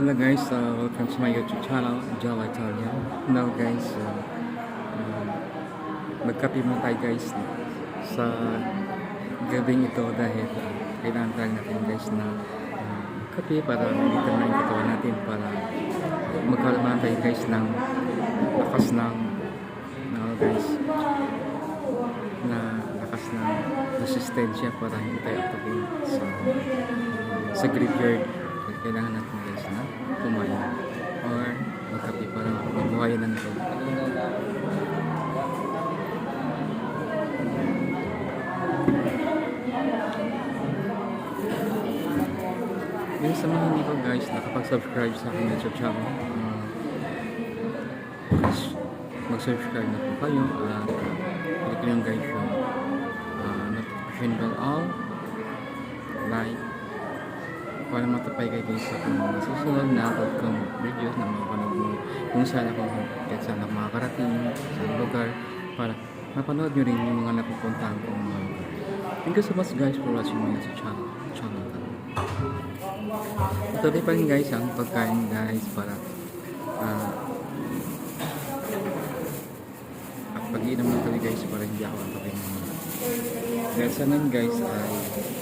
Hello guys, uh, welcome to my YouTube channel, Java Italian. Now guys, uh, um, magkape mo tayo guys sa gabing ito dahil uh, kailangan tayo natin guys na uh, kape para malitan na yung katawan natin para magkaroon tayo guys ng lakas ng na guys na lakas ng resistensya para hindi tayo atapin sa sa graveyard kailangan natin na kumain or magkape para mabuhayan ng ito yun sa mga hindi ko guys nakapag-subscribe sa aking YouTube channel uh, mag-subscribe na po kayo at uh, click nyo guys yung uh, notification bell all para matapay kayo guys sa mga susunod na upload kong videos na mapanood mo kung saan ako kahit saan ako makakarating sa lugar para mapanood nyo rin yung mga napupuntahan kong mga lugar thank you so much guys for watching my channel channel Tuloy pa rin guys ang pagkain guys para ah at pag-inom ng tuloy guys para hindi ako ang takin mo. Dahil sa nun guys ay ah,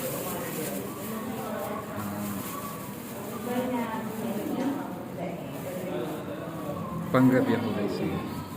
panggabi ako guys.